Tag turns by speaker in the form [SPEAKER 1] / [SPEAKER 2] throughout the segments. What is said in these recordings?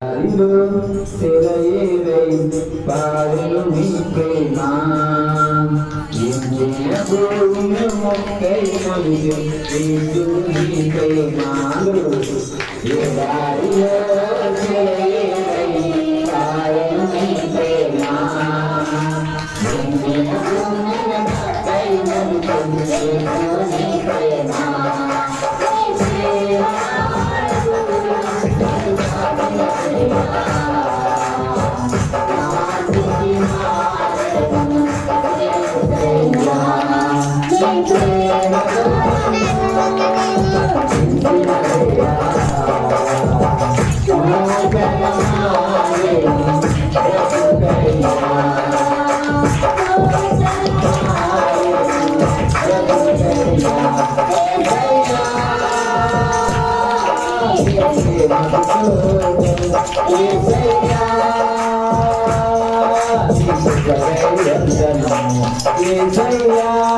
[SPEAKER 1] அன்பு சிறையே வைத்து பாடலும் மொக்கை மொழியும் Yeah.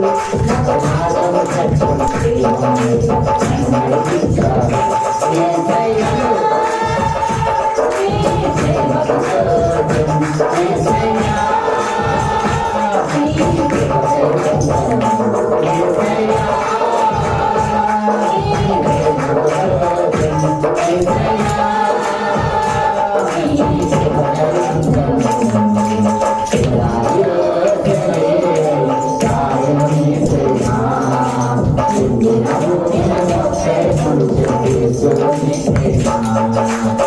[SPEAKER 2] Gracias.
[SPEAKER 1] Thank you.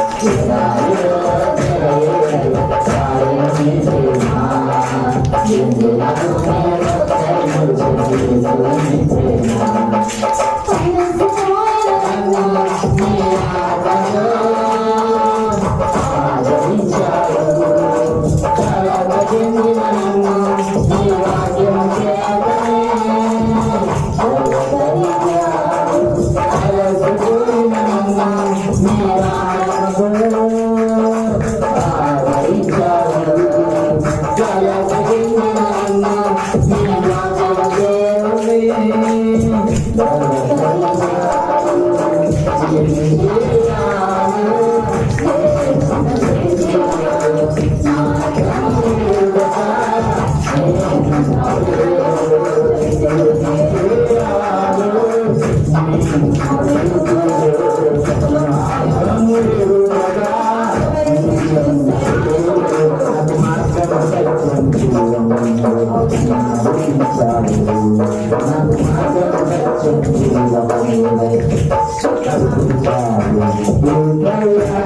[SPEAKER 1] Pablo.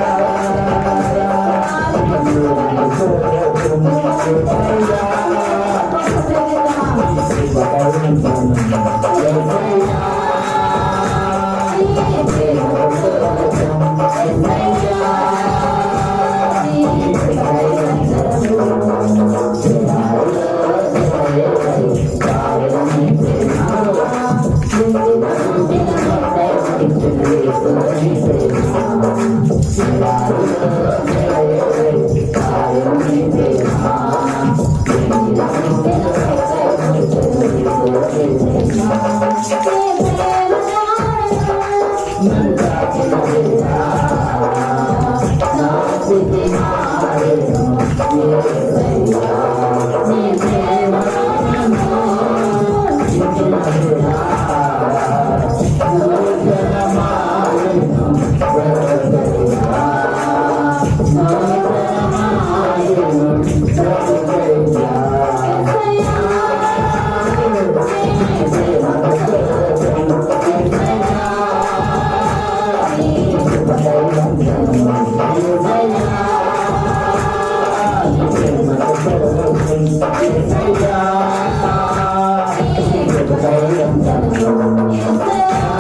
[SPEAKER 1] やった!